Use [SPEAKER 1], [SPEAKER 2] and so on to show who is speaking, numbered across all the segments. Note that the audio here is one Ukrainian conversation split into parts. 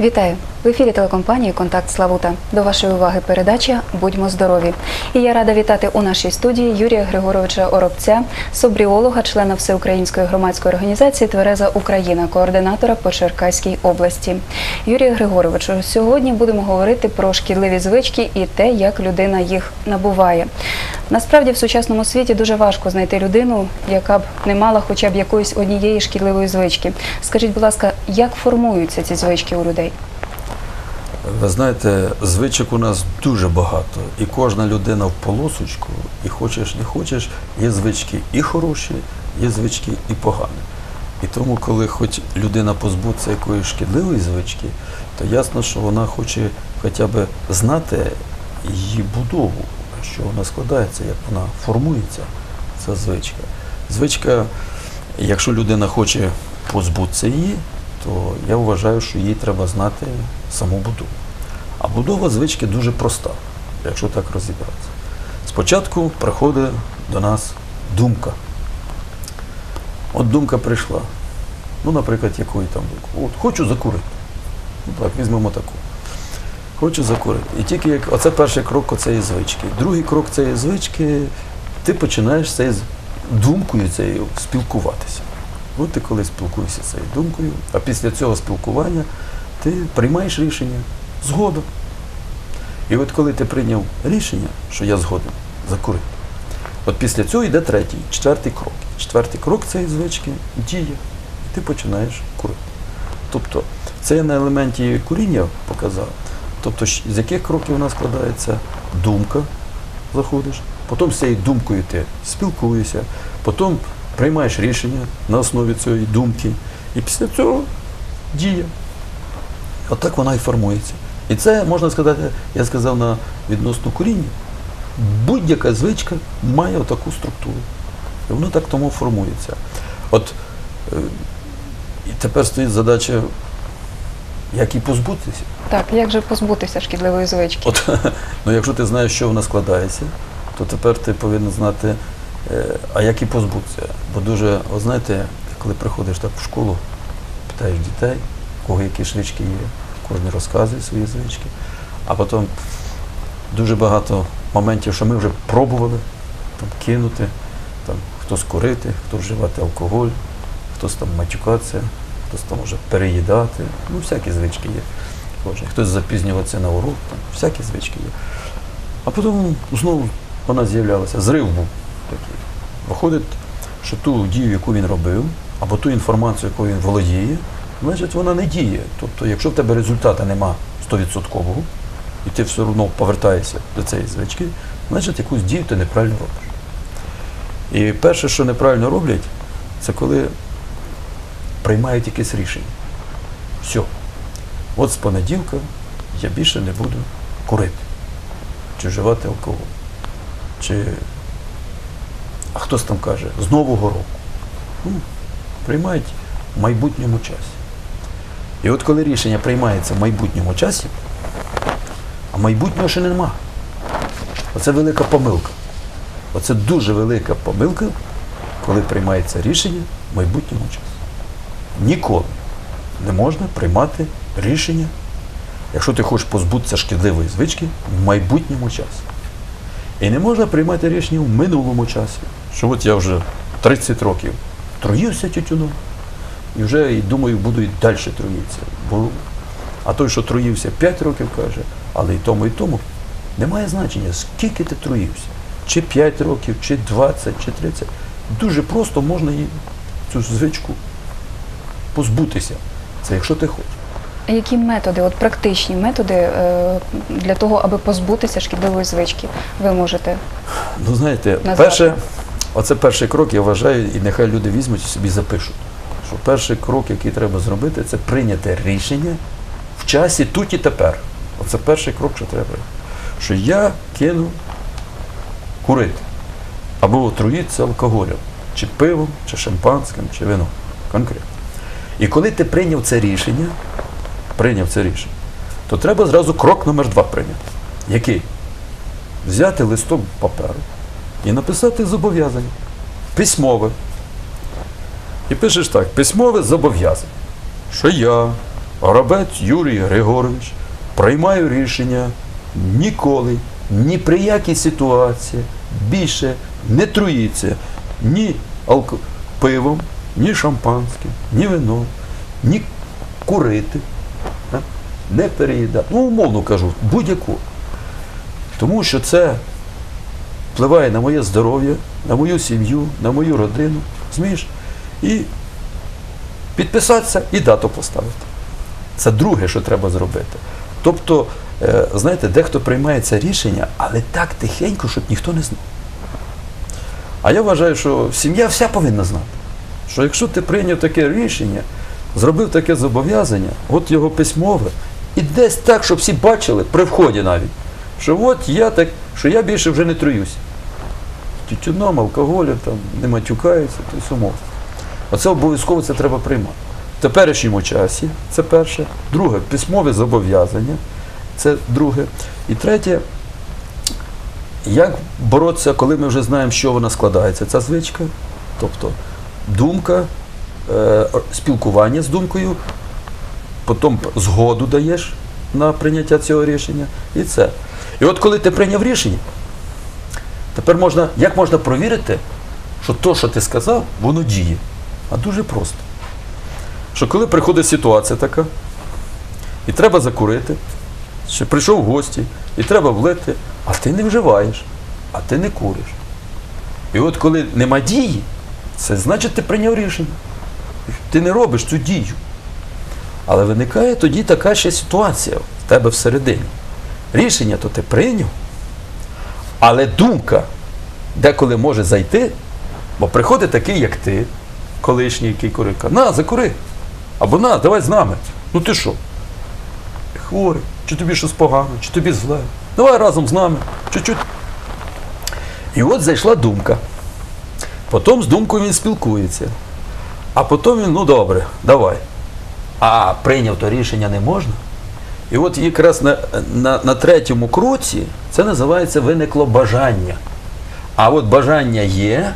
[SPEAKER 1] Вітаю в ефірі телекомпанії Контакт Славута. До вашої уваги передача Будьмо здорові. І я рада вітати у нашій студії Юрія Григоровича Оробця, собріолога, члена Всеукраїнської громадської організації Твереза Україна, координатора по Черкаській області. Юрія Григоровичу, сьогодні будемо говорити про шкідливі звички і те, як людина їх набуває. Насправді в сучасному світі дуже важко знайти людину, яка б не мала хоча б якоїсь однієї шкідливої звички. Скажіть, будь ласка, як формуються ці звички у людей?
[SPEAKER 2] Ви знаєте, звичок у нас дуже багато, і кожна людина в полосочку, і хочеш, не хочеш, є звички і хороші, є звички і погані. І тому, коли хоч людина позбудеться якоїсь шкідливої звички, то ясно, що вона хоче хоча б знати її будову, що вона складається, як вона формується, ця звичка. Звичка, якщо людина хоче позбутися її, то я вважаю, що їй треба знати саму будову. А будова звички дуже проста, якщо так розібратися. Спочатку приходить до нас думка. От думка прийшла. Ну, наприклад, якої там думку? От хочу закурити. Ну так, візьмемо таку. Хочу закурити. І тільки як оце перший крок цієї звички. Другий крок цієї звички, ти починаєш з думкою цією спілкуватися. От ти коли спілкуєшся з цією думкою, а після цього спілкування ти приймаєш рішення згодом. І от коли ти прийняв рішення, що я згоден закурити, от після цього йде третій, четвертий крок. Четвертий крок цієї звички дія, і ти починаєш курити. Тобто, це я на елементі куріння показав. Тобто, з яких кроків нас складається думка, заходиш, потім з цією думкою ти спілкуєшся, потім приймаєш рішення на основі цієї думки, і після цього дія. Отак вона і формується. І це можна сказати, я сказав на відносно куріння. Будь-яка звичка має таку структуру. І воно так тому формується. От е, і тепер стоїть задача, як її позбутися.
[SPEAKER 1] Так, як же позбутися шкідливої звички?
[SPEAKER 2] От, ну, якщо ти знаєш, що вона складається, то тепер ти повинен знати, е, а як і позбутися. Бо дуже, от знаєте, коли приходиш так в школу, питаєш дітей, у кого які звички є, кожен розказує свої звички, а потім дуже багато моментів, що ми вже пробували там, кинути, там, хтось курити, хтось вживати алкоголь, хтось там матюкатися, хтось там може переїдати. Ну, всякі звички є. Кожен. Хтось запізнюватися на урок, там, всякі звички є. А потім знову вона з'являлася. Зрив був такий. Виходить, що ту дію, яку він робив, або ту інформацію, яку він володіє, значить вона не діє. Тобто, якщо в тебе результату нема 100%, і ти все одно повертаєшся до цієї звички, значить якусь дію ти неправильно робиш. І перше, що неправильно роблять, це коли приймають якесь рішення. Все. От з понеділка я більше не буду курити, чи вживати алкоголь. Чи а хтось там каже, з Нового року. Ну, приймають в майбутньому часі. І от коли рішення приймається в майбутньому часі, а майбутнього ще нема. Оце велика помилка. Оце дуже велика помилка, коли приймається рішення в майбутньому часі. Ніколи не можна приймати рішення, якщо ти хочеш позбутися шкідливої звички в майбутньому часі. І не можна приймати рішення в минулому часі. Що от я вже 30 років труївся тютюном, і вже і думаю, буду і далі труїтися. Бо, а той, що труївся 5 років, каже, але і тому, і тому немає значення, скільки ти труївся. Чи 5 років, чи 20, чи 30. Дуже просто можна її, цю звичку позбутися. Це якщо ти хочеш.
[SPEAKER 1] А Які методи, от практичні методи е, для того, аби позбутися шкідливої звички, ви можете?
[SPEAKER 2] Ну, знаєте,
[SPEAKER 1] Назвати.
[SPEAKER 2] перше, оце перший крок, я вважаю, і нехай люди візьмуть і собі запишуть. Що перший крок, який треба зробити, це прийняти рішення в часі тут і тепер. Оце перший крок, що треба. Що я кину курити або отруїтися алкоголем, чи пивом, чи шампанським, чи вином. Конкретно. І коли ти прийняв це рішення, прийняв це рішення, то треба зразу крок номер два прийняти. Який? Взяти листок паперу і написати зобов'язання. Письмове. І пишеш так, письмове зобов'язання, що я Горобець Юрій Григорович, приймаю рішення ніколи, ні при якій ситуації більше не труїться ні алко... пивом, ні шампанським, ні вином, ні курити, не переїдати. Ну, умовно кажу, будь-яку. Тому що це впливає на моє здоров'я, на мою сім'ю, на мою родину. Змієш? І підписатися і дату поставити. Це друге, що треба зробити. Тобто, е, знаєте, дехто приймає це рішення, але так тихенько, щоб ніхто не знав. А я вважаю, що сім'я вся повинна знати, що якщо ти прийняв таке рішення, зробив таке зобов'язання, от його письмове, і десь так, щоб всі бачили, при вході навіть, що от я так, що я більше вже не труюся. Тютюном, алкоголем, там, не матюкаюся, то есть умов. Оце обов'язково це треба приймати. В теперішньому часі це перше. Друге, письмове зобов'язання. Це друге. І третє, як боротися, коли ми вже знаємо, що вона складається, ця звичка. Тобто думка, е, спілкування з думкою, потім згоду даєш на прийняття цього рішення. І це. І от коли ти прийняв рішення, тепер можна, як можна провірити, що то, що ти сказав, воно діє. А дуже просто. Що коли приходить ситуація така, і треба закурити, чи прийшов в гості, і треба влити, а ти не вживаєш, а ти не куриш. І от коли нема дії, це значить ти прийняв рішення. Ти не робиш цю дію. Але виникає тоді така ще ситуація в тебе всередині. Рішення то ти прийняв, але думка деколи може зайти, бо приходить такий, як ти, колишній, який курить, каже, на, закури. Або на, давай з нами. Ну ти що? Хворий, чи тобі щось погано, чи тобі зле. Давай разом з нами, чуть-чуть. І от зайшла думка. Потім з думкою він спілкується. А потім він, ну добре, давай. А прийняв то рішення не можна. І от якраз на, на, на третьому кроці це називається виникло бажання. А от бажання є,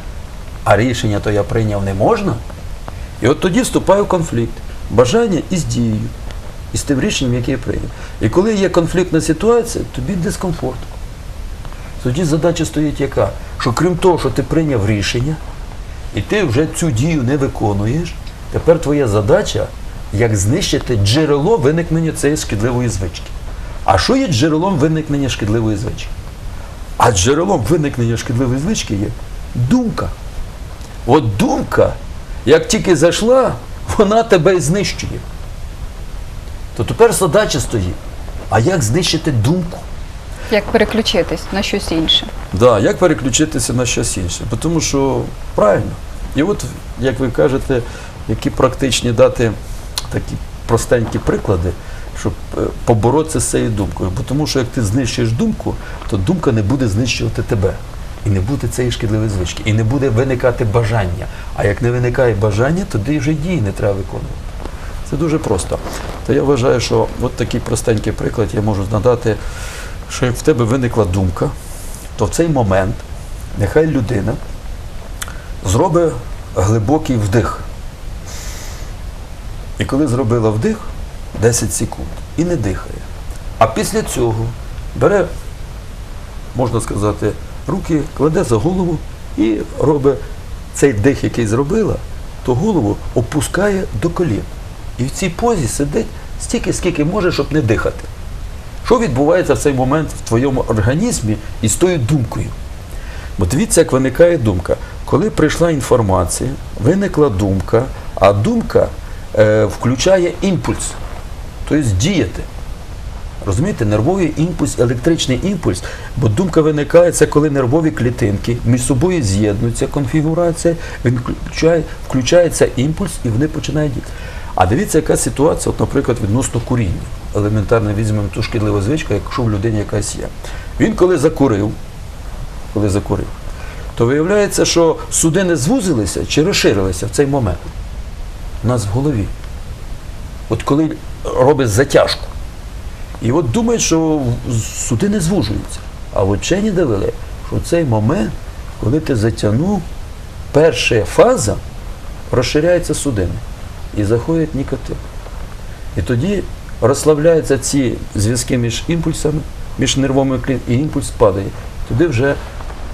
[SPEAKER 2] а рішення то я прийняв не можна. І от тоді вступає в конфлікт. Бажання із дією, із тим рішенням, яке я прийняв. І коли є конфліктна ситуація, тобі дискомфорт. Тоді задача стоїть яка? Що крім того, що ти прийняв рішення, і ти вже цю дію не виконуєш, тепер твоя задача як знищити джерело виникнення цієї шкідливої звички. А що є джерелом виникнення шкідливої звички? А джерелом виникнення шкідливої звички є думка. От думка, як тільки зайшла, вона тебе і знищує. То тепер задача стоїть. А як знищити думку?
[SPEAKER 1] Як переключитись на щось інше?
[SPEAKER 2] Да, як переключитися на щось інше? Тому що правильно. І от, як ви кажете, які практичні дати такі простенькі приклади, щоб е, поборотися з цією думкою. Бо тому що як ти знищуєш думку, то думка не буде знищувати тебе. І не буде цієї шкідливої звички. І не буде виникати бажання. А як не виникає бажання, тоді вже дії не треба виконувати. Це дуже просто. То я вважаю, що от такий простенький приклад я можу надати, що як в тебе виникла думка, то в цей момент нехай людина зробить глибокий вдих. І коли зробила вдих 10 секунд і не дихає. А після цього бере, можна сказати, руки, кладе за голову і робить цей дих, який зробила, то голову опускає до колін. І в цій позі сидить стільки, скільки може, щоб не дихати. Що відбувається в цей момент в твоєму організмі із тою думкою? Бо дивіться, як виникає думка. Коли прийшла інформація, виникла думка, а думка е, включає імпульс, тобто діяти. Розумієте, нервовий імпульс, електричний імпульс, бо думка виникає, це коли нервові клітинки між собою з'єднуються, конфігурація, він включає, включається імпульс і вони починають діяти. А дивіться, яка ситуація, от, наприклад, відносно куріння. Елементарно візьмемо ту шкідливу звичку, якщо в людині якась є. Він коли закурив, коли закурив, то виявляється, що судини звузилися чи розширилися в цей момент. У нас в голові. От коли робить затяжку. І от думають, що судини звужуються. А вчені довели, що цей момент, коли ти затягнув, перша фаза розширяється судини і заходить нікотин. І тоді розслабляються ці зв'язки між імпульсами, між нервовими клітками, і імпульс падає. Туди вже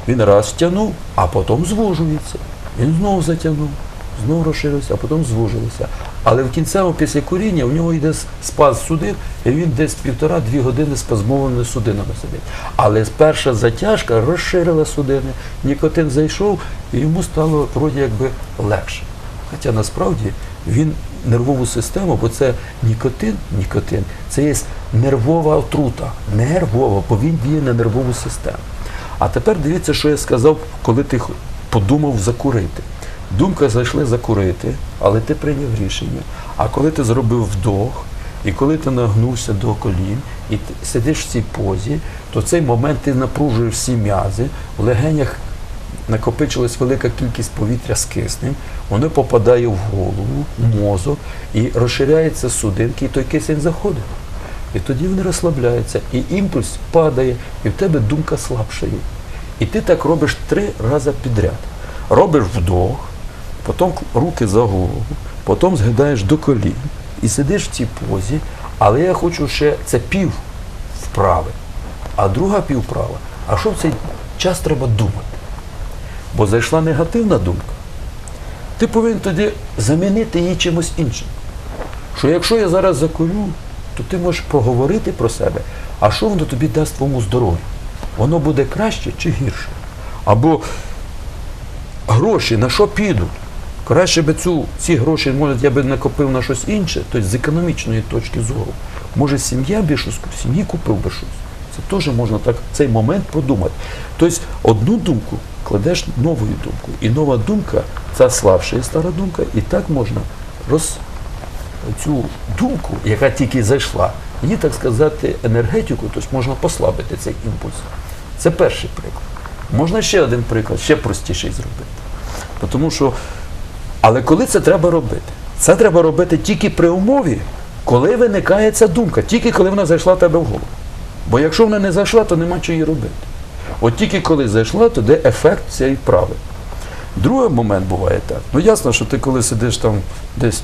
[SPEAKER 2] він раз тягнув, а потім звужується. Він знову затягнув, знову розширився, а потім звужилося. Але в кінцевому після куріння у нього йде спаз судин, і він десь півтора-дві години спазмованими судинами сидить. Але перша затяжка розширила судини, нікотин зайшов, і йому стало вроді якби легше. Хоча насправді він нервову систему, бо це нікотин, нікотин, це є нервова отрута, нервова, бо він діє на нервову систему. А тепер дивіться, що я сказав, коли ти подумав закурити. Думка зайшла закурити, але ти прийняв рішення. А коли ти зробив вдох, і коли ти нагнувся до колін, і ти сидиш в цій позі, то в цей момент ти напружуєш всі м'язи, в легенях накопичилась велика кількість повітря з киснем, воно попадає в голову, в мозок і розширяється судинки, і той кисень заходить. І тоді він розслабляється, і імпульс падає, і в тебе думка слабшає. І ти так робиш три рази підряд. Робиш вдох, потім руки за голову, потім згидаєш до колін і сидиш в цій позі, але я хочу ще це пів вправи, а друга півправа. А що в цей час треба думати? Бо зайшла негативна думка. Ти повинен тоді замінити її чимось іншим. Що якщо я зараз закурю, то ти можеш проговорити про себе, а що воно тобі дасть твоєму здоров'ю? Воно буде краще чи гірше? Або гроші на що підуть? Краще би цю, ці гроші, може, я би накопив на щось інше, тобто з економічної точки зору. Може, сім'я би щось, сім'ї купив би щось. Це теж можна так в цей момент подумати. Тобто одну думку кладеш новою думкою. І нова думка це слабша і стара думка, і так можна роз, цю думку, яка тільки зайшла, її, так сказати, енергетику, тобто можна послабити цей імпульс. Це перший приклад. Можна ще один приклад, ще простіший зробити. Тому що, але коли це треба робити? Це треба робити тільки при умові, коли виникає ця думка, тільки коли вона зайшла в тебе в голову. Бо якщо вона не зайшла, то нема чого її робити. От тільки коли зайшла, то де ефект цієї вправи. Другий момент буває так. Ну ясно, що ти коли сидиш там десь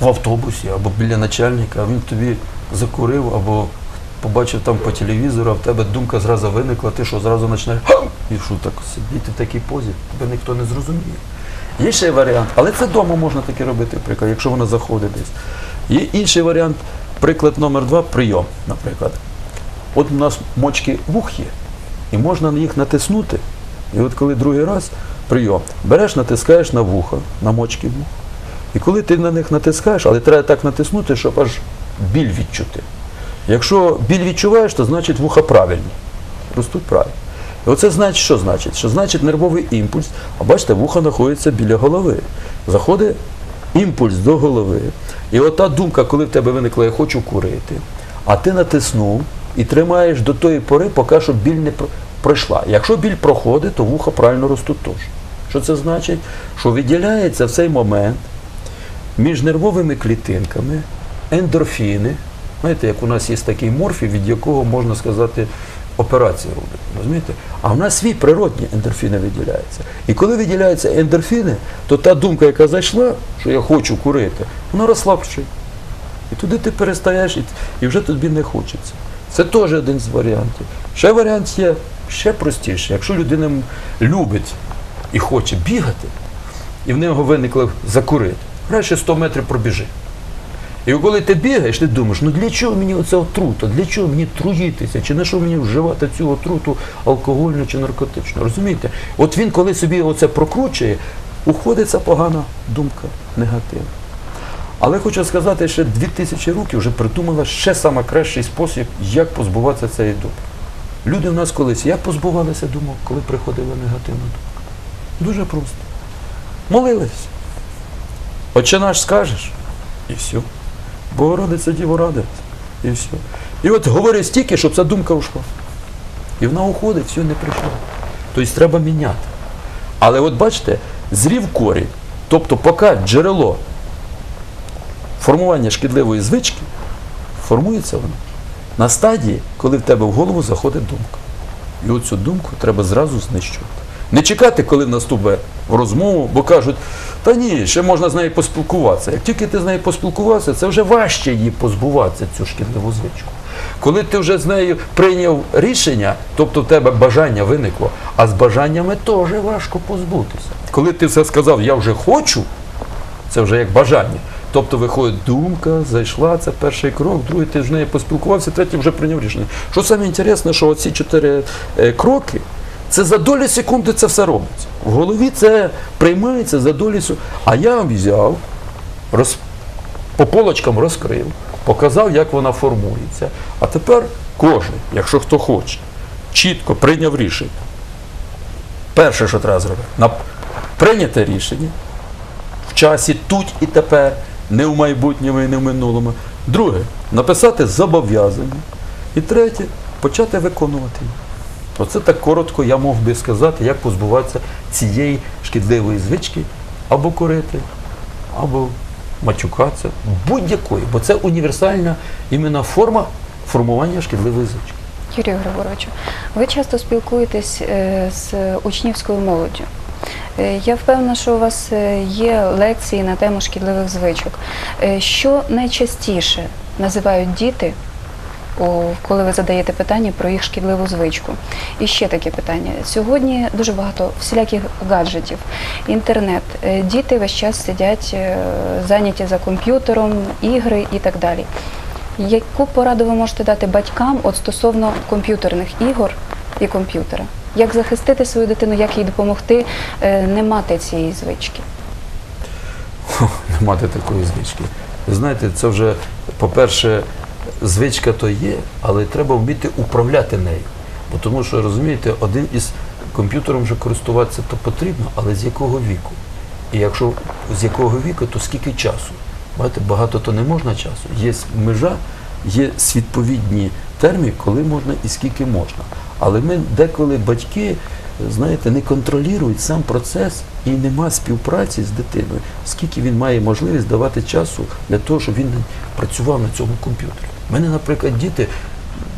[SPEAKER 2] в автобусі або біля начальника, а він тобі закурив або побачив там по телевізору, а в тебе думка зразу виникла, ти що зразу починаєш і що так сидіти в такій позі, тебе ніхто не зрозуміє. Є ще варіант, але це вдома можна таке робити, приклад, якщо вона заходить десь. Є інший варіант, приклад номер два прийом, наприклад. От у нас мочки вух є, і можна на їх натиснути. І от коли другий раз прийом, береш, натискаєш на вуха, на мочки вух. І коли ти на них натискаєш, але треба так натиснути, щоб аж біль відчути. Якщо біль відчуваєш, то значить вуха правильні. Ростуть правильно. І оце значить, що значить? Що значить нервовий імпульс, а бачите, вуха знаходиться біля голови. Заходить імпульс до голови. І ота думка, коли в тебе виникла, я хочу курити, а ти натиснув і тримаєш до тої пори, поки що біль не пройшла. Якщо біль проходить, то вуха правильно ростуть. Що це значить? Що виділяється в цей момент між нервовими клітинками ендорфіни. Знаєте, як у нас є такий морфій, від якого можна сказати, операцію робити. Розумієте? А в нас свій природні ендорфіни виділяються. І коли виділяються ендорфіни, то та думка, яка зайшла, що я хочу курити, вона розслабшує. І туди ти перестаєш, і вже тобі не хочеться. Це теж один з варіантів. Ще варіант є ще простіший. Якщо людина любить і хоче бігати, і в нього виникло закурити, краще 100 метрів пробіжи. І коли ти бігаєш, ти думаєш, ну для чого мені оця отрута, для чого мені труїтися, чи на що мені вживати цю отруту алкогольну чи наркотичну? Розумієте? От він, коли собі оце прокручує, уходить ця погана думка, негативна. Але хочу сказати, що 2000 років вже придумала ще саме кращий спосіб, як позбуватися цієї думки. Люди в нас колись як позбувалися думок, коли приходила негативна думка? Дуже просто. Молились. Отче наш скажеш, і все. Богородиця Діво радить, і все. І от говори стільки, щоб ця думка ушла. І вона уходить, все не прийшло. Тобто треба міняти. Але от бачите, зрів корінь, тобто поки джерело формування шкідливої звички, формується воно на стадії, коли в тебе в голову заходить думка. І оцю думку треба зразу знищувати. Не чекати, коли наступить розмову, бо кажуть, та ні, ще можна з нею поспілкуватися. Як тільки ти з нею поспілкувався, це вже важче її позбуватися, цю шкідливу звичку. Коли ти вже з нею прийняв рішення, тобто в тебе бажання виникло, а з бажаннями теж важко позбутися. Коли ти все сказав, я вже хочу, це вже як бажання. Тобто виходить думка, зайшла, це перший крок, другий ти з нею поспілкувався, третій вже прийняв рішення. Що саме інтересне, що оці чотири е, кроки, це за долі секунди це все робиться. В голові це приймається за долі секунди. А я взяв, роз, по полочкам розкрив, показав, як вона формується. А тепер кожен, якщо хто хоче, чітко прийняв рішення. Перше, що треба зробити, на прийняте рішення в часі тут і тепер, не в майбутньому і не в минулому. Друге, написати зобов'язання. І третє, почати виконувати їх. Оце так коротко я мог би сказати, як позбуватися цієї шкідливої звички або курити, або матюкатися, будь-якої, бо це універсальна іменно форма формування шкідливої звички.
[SPEAKER 1] Юрію Григоровичу, ви часто спілкуєтесь е, з учнівською молоддю. Е, Я впевнена, що у вас е, є лекції на тему шкідливих звичок. Що найчастіше називають діти, коли ви задаєте питання про їх шкідливу звичку? І ще таке питання. Сьогодні дуже багато всіляких гаджетів, інтернет. Е, Діти весь час сидять е, зайняті за комп'ютером, ігри і так далі. Яку пораду ви можете дати батькам от стосовно комп'ютерних ігор і комп'ютера? Як захистити свою дитину, як їй допомогти е, не мати цієї звички?
[SPEAKER 2] не мати такої звички. Ви знаєте, це вже, по-перше, звичка то є, але треба вміти управляти нею. Бо тому що, розумієте, один із комп'ютером вже користуватися то потрібно, але з якого віку? І якщо з якого віку, то скільки часу? Бачите, багато то не можна часу. Є межа, є відповідні терміни, коли можна і скільки можна. Але ми деколи батьки, знаєте, не контролюють сам процес і нема співпраці з дитиною, скільки він має можливість давати часу для того, щоб він працював на цьому комп'ютері. У мене, наприклад, діти,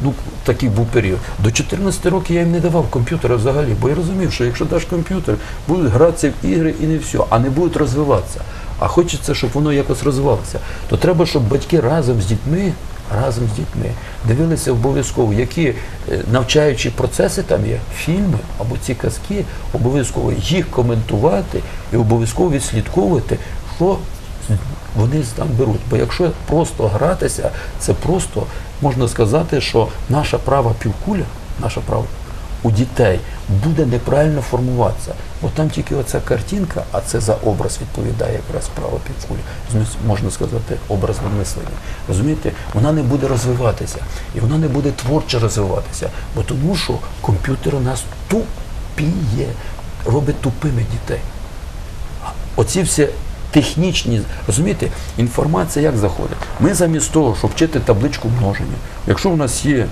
[SPEAKER 2] ну такий був період. До 14 років я їм не давав комп'ютера взагалі, бо я розумів, що якщо даш комп'ютер, будуть гратися в ігри і не все, а не будуть розвиватися. А хочеться, щоб воно якось розвивалося. То треба, щоб батьки разом з дітьми, разом з дітьми дивилися обов'язково, які е, навчаючі процеси там є, фільми або ці казки, обов'язково їх коментувати і обов'язково відслідковувати, що вони там беруть. Бо якщо просто гратися, це просто можна сказати, що наша права півкуля, наша права у дітей буде неправильно формуватися. Бо там тільки оця картинка, а це за образ відповідає якраз права півкуля. Зміс- Можна сказати, образне мислення. Розумієте, вона не буде розвиватися, і вона не буде творчо розвиватися, бо тому що комп'ютер у нас тупіє, робить тупими дітей. Оці всі технічні, розумієте, інформація як заходить? Ми замість того, щоб вчити табличку множення, якщо у нас є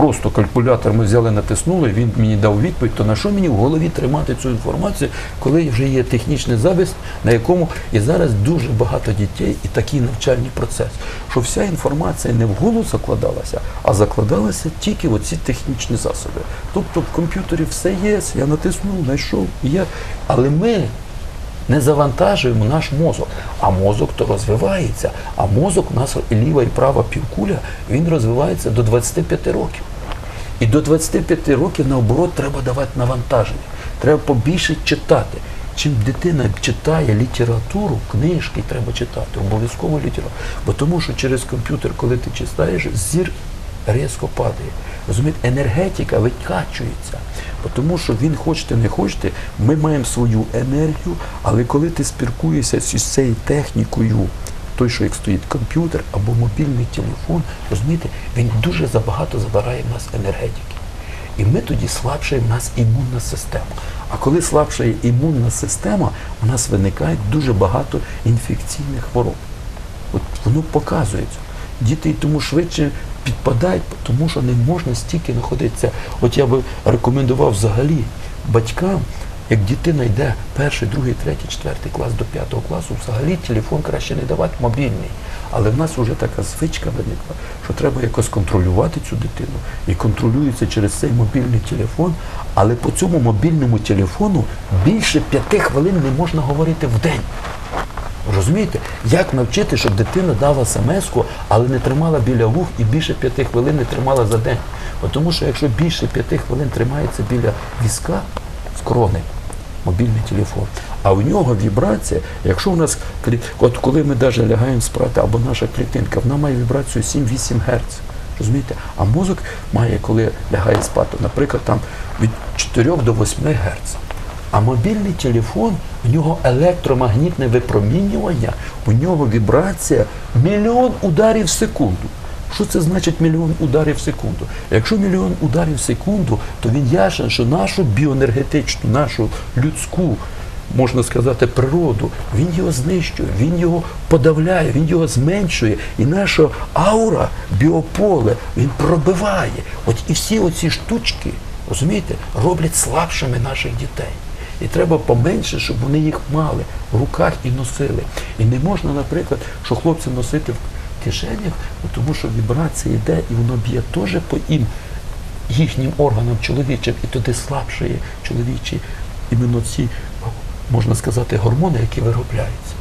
[SPEAKER 2] просто калькулятор, ми взяли, натиснули, він мені дав відповідь, то на що мені в голові тримати цю інформацію, коли вже є технічний запис, на якому і зараз дуже багато дітей і такий навчальний процес, що вся інформація не в голову закладалася, а закладалася тільки в оці технічні засоби. Тобто в комп'ютері все є, я натиснув, знайшов, я. Але ми не завантажуємо наш мозок. А мозок то розвивається. А мозок у нас ліва і права півкуля, він розвивається до 25 років. І до 25 років, наоборот, треба давати навантаження. Треба побільше читати. Чим дитина читає літературу, книжки треба читати, обов'язково літературу. Бо тому що через комп'ютер, коли ти читаєш, зір різко падає. Розумієте, енергетика викачується. Бо Тому що він хочете, не хочете, ми маємо свою енергію, але коли ти спілкуєшся з цією технікою, той, що як стоїть комп'ютер або мобільний телефон, розумієте, він дуже забагато забирає в нас енергетики. І ми тоді слабшає в нас імунна система. А коли слабшає імунна система, у нас виникає дуже багато інфекційних хвороб. От воно показується. Діти й тому швидше підпадають, тому що не можна стільки знаходитися. От я би рекомендував взагалі батькам, як дитина йде перший, другий, третій, четвертий клас до п'ятого класу, взагалі телефон краще не давати мобільний, Але в нас вже така звичка виникла, що треба якось контролювати цю дитину. І контролюється через цей мобільний телефон. Але по цьому мобільному телефону більше п'яти хвилин не можна говорити в день. Розумієте, як навчити, щоб дитина дала смс-ку, але не тримала біля вух і більше п'яти хвилин не тримала за день. Тому що якщо більше п'яти хвилин тримається біля візка з крони, мобільний телефон, а у нього вібрація, якщо у нас от коли ми навіть лягаємо спати, або наша клітинка, вона має вібрацію 7-8 Гц. Розумієте? А мозок має, коли лягає спати, наприклад, там від 4 до 8 Гц. А мобільний телефон, в нього електромагнітне випромінювання, у нього вібрація мільйон ударів в секунду. Що це значить мільйон ударів в секунду? Якщо мільйон ударів в секунду, то він ясен, що нашу біоенергетичну, нашу людську, можна сказати, природу, він його знищує, він його подавляє, він його зменшує. І наша аура, біополе, він пробиває. От і всі оці штучки, розумієте, роблять слабшими наших дітей. І треба поменше, щоб вони їх мали в руках і носили. І не можна, наприклад, що хлопці носити в кишенях, ну, тому що вібрація йде і воно б'є теж по їм, їхнім органам чоловічим, і туди слабшає чоловічі іменно ці, можна сказати, гормони, які виробляються.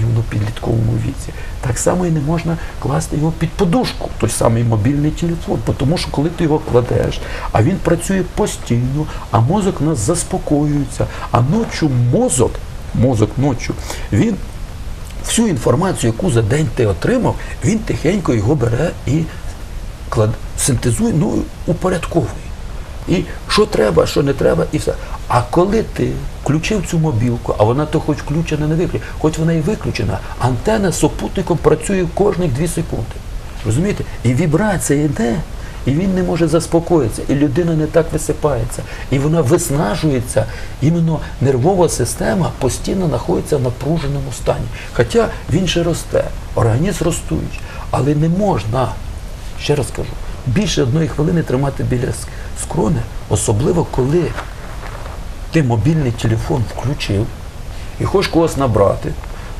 [SPEAKER 2] І воно в підлітковому віці. Так само і не можна класти його під подушку, той самий мобільний телефон. Тому що коли ти його кладеш, а він працює постійно, а мозок у нас заспокоюється. А ночі мозок, мозок ночі, він всю інформацію, яку за день ти отримав, він тихенько його бере і клад... синтезує, ну, упорядковує. І що треба, що не треба, і все. А коли ти включив цю мобілку, а вона то хоч включена, не виключена, хоч вона і виключена, антенна з супутником працює кожних 2 секунди. Розумієте? І вібрація йде, і він не може заспокоїтися, і людина не так висипається, і вона виснажується. Іменно нервова система постійно знаходиться в напруженому стані. Хоча він ще росте, організм ростуючий, але не можна ще раз кажу, більше одної хвилини тримати біля скрони, особливо коли ти мобільний телефон включив і хочеш когось набрати,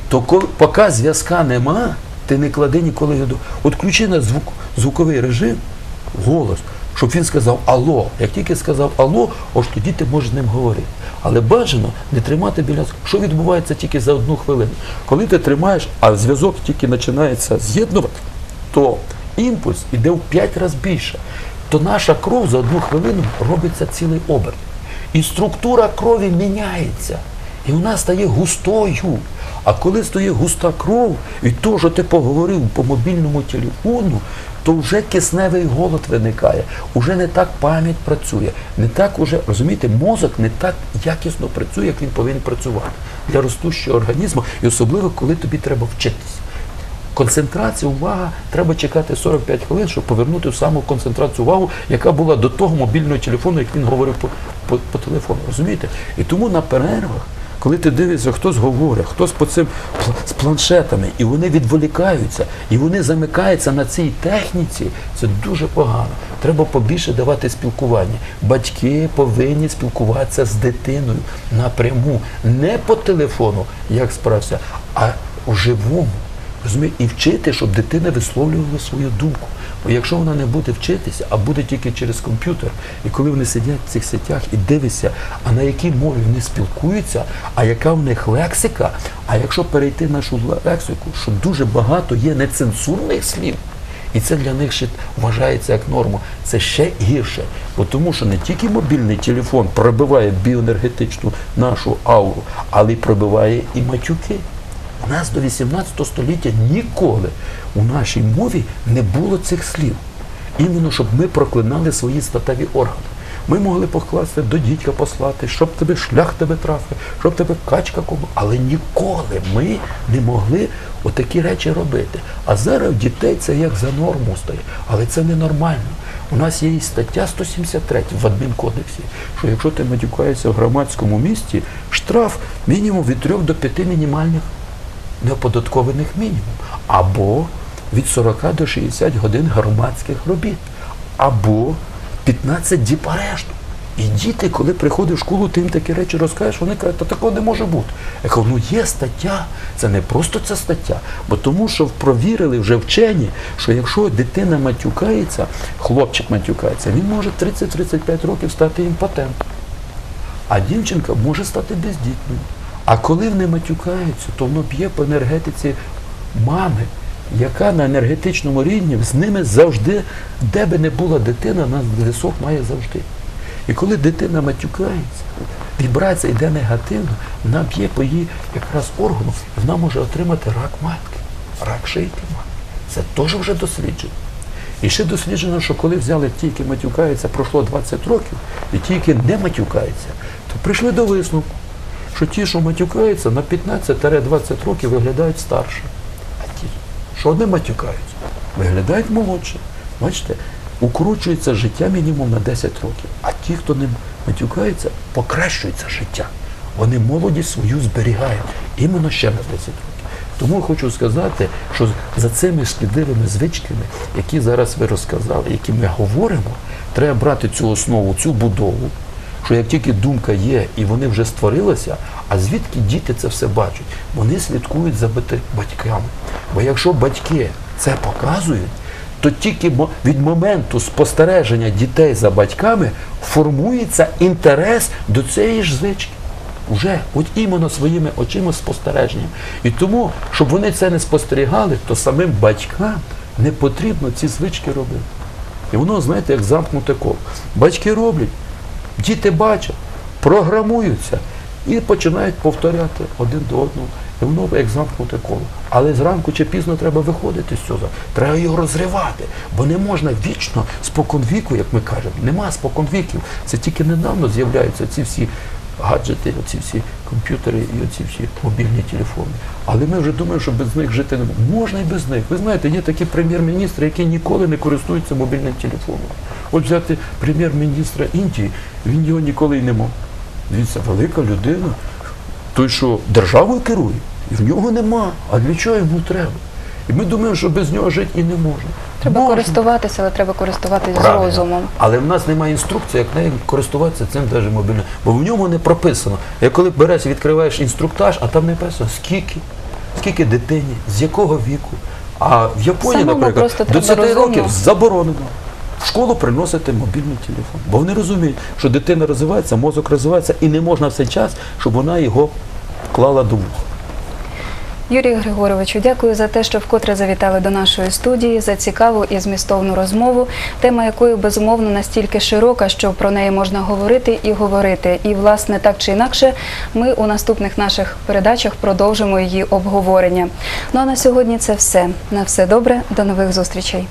[SPEAKER 2] то коли, поки зв'язка нема, ти не клади ніколи його. От включи на звук, звуковий режим, голос, щоб він сказав Алло. Як тільки сказав Алло, ось тоді ти можеш з ним говорити. Але бажано не тримати біля Що відбувається тільки за одну хвилину? Коли ти тримаєш, а зв'язок тільки починається з'єднувати, то імпульс іде в 5 разів більше. То наша кров за одну хвилину робиться цілий оберт. І структура крові міняється. І вона стає густою. А коли стає густа кров, від того, що ти поговорив по мобільному телефону, то вже кисневий голод виникає, уже не так пам'ять працює, не так уже, розумієте, мозок не так якісно працює, як він повинен працювати для ростущого організму, і особливо, коли тобі треба вчитися. Концентрація, увага, треба чекати 45 хвилин, щоб повернути ту саму концентрацію увагу, яка була до того мобільного телефону, як він говорив по, по, по телефону. Розумієте? І тому на перервах, коли ти дивишся, хтось говорить, хтось по цим з планшетами, і вони відволікаються, і вони замикаються на цій техніці, це дуже погано. Треба побільше давати спілкування. Батьки повинні спілкуватися з дитиною напряму, не по телефону, як справся, а у живому. Розумієте? І вчити, щоб дитина висловлювала свою думку. Якщо вона не буде вчитися, а буде тільки через комп'ютер, і коли вони сидять в цих сетях і дивляться, а на якій мові вони спілкуються, а яка в них лексика, а якщо перейти нашу лексику, що дуже багато є нецензурних слів, і це для них ще вважається як норма. Це ще гірше. Бо тому що не тільки мобільний телефон пробиває біоенергетичну нашу ауру, але й пробиває і матюки. У нас до 18 століття ніколи у нашій мові не було цих слів. Іменно щоб ми проклинали свої статеві органи. Ми могли покласти до дідька послати, щоб тебе шлях тебе трафив, щоб тебе качка кому. Але ніколи ми не могли отакі речі робити. А зараз дітей це як за норму стає. Але це ненормально. У нас є і стаття 173 в адмінкодексі, що якщо ти матюкаєшся в громадському місті, штраф мінімум від 3 до 5 мінімальних неоподаткованих мінімум, або від 40 до 60 годин громадських робіт, або 15 діб арешту. І діти, коли приходять в школу, ти їм такі речі розкажеш, вони кажуть, та такого не може бути. Я кажу, ну є стаття, це не просто ця стаття, бо тому що провірили вже вчені, що якщо дитина матюкається, хлопчик матюкається, він може 30-35 років стати імпотентом. А дівчинка може стати бездітною. А коли вони матюкаються, то воно б'є по енергетиці мами, яка на енергетичному рівні з ними завжди, де би не була дитина, на зв'язок має завжди. І коли дитина матюкається, вібрація йде негативно, вона б'є по її якраз органу, і вона може отримати рак матки, рак шийки матки. Це теж вже досліджено. І ще досліджено, що коли взяли ті, які матюкаються, пройшло 20 років, і ті, які не матюкаються, то прийшли до висновку, що ті, що матюкаються, на 15-20 років виглядають старше. А ті, що не матюкаються, виглядають молодше. Бачите, укручується життя мінімум на 10 років. А ті, хто не матюкається, покращується життя. Вони молодість свою зберігають іменно ще на 10 років. Тому хочу сказати, що за цими шкідливими звичками, які зараз ви розказали, які ми говоримо, треба брати цю основу, цю будову, що як тільки думка є і вони вже створилися, а звідки діти це все бачать? Вони слідкують за батьками. Бо якщо батьки це показують, то тільки від моменту спостереження дітей за батьками формується інтерес до цієї ж звички. Уже от іменно своїми очима спостереженням. І тому, щоб вони це не спостерігали, то самим батькам не потрібно ці звички робити. І воно, знаєте, як замкнуте коло. Батьки роблять, діти бачать, програмуються і починають повторяти один до одного. І воно як замкнуте коло. Але зранку чи пізно треба виходити з цього. Треба його розривати. Бо не можна вічно, споконвіку, як ми кажемо, нема споконвіків. Це тільки недавно з'являються ці всі гаджети, оці всі комп'ютери і оці всі мобільні телефони. Але ми вже думаємо, що без них жити не можна. Можна і без них. Ви знаєте, є такі прем'єр-міністри, які ніколи не користуються мобільним телефоном. От взяти прем'єр-міністра Індії, він його ніколи й не мав. Дивіться, велика людина, той, що державою керує, і в нього нема. А для чого йому треба? І ми думаємо, що без нього жити і не можна.
[SPEAKER 1] Треба
[SPEAKER 2] Можна.
[SPEAKER 1] користуватися, але треба користуватися з розумом.
[SPEAKER 2] Але в нас немає інструкції, як нею користуватися цим даже мобільним. Бо в ньому не прописано. Як коли береш і відкриваєш інструктаж, а там не написано скільки, скільки дитині, з якого віку. А в Японії,
[SPEAKER 1] Самому
[SPEAKER 2] наприклад, до 10 років заборонено. В школу приносити мобільний телефон. Бо вони розуміють, що дитина розвивається, мозок розвивається, і не можна все час, щоб вона його клала до вуха.
[SPEAKER 1] Юрію Григоровичу, дякую за те, що вкотре завітали до нашої студії за цікаву і змістовну розмову, тема якої безумовно настільки широка, що про неї можна говорити і говорити. І, власне, так чи інакше, ми у наступних наших передачах продовжимо її обговорення. Ну а на сьогодні це все. На все добре, до нових зустрічей.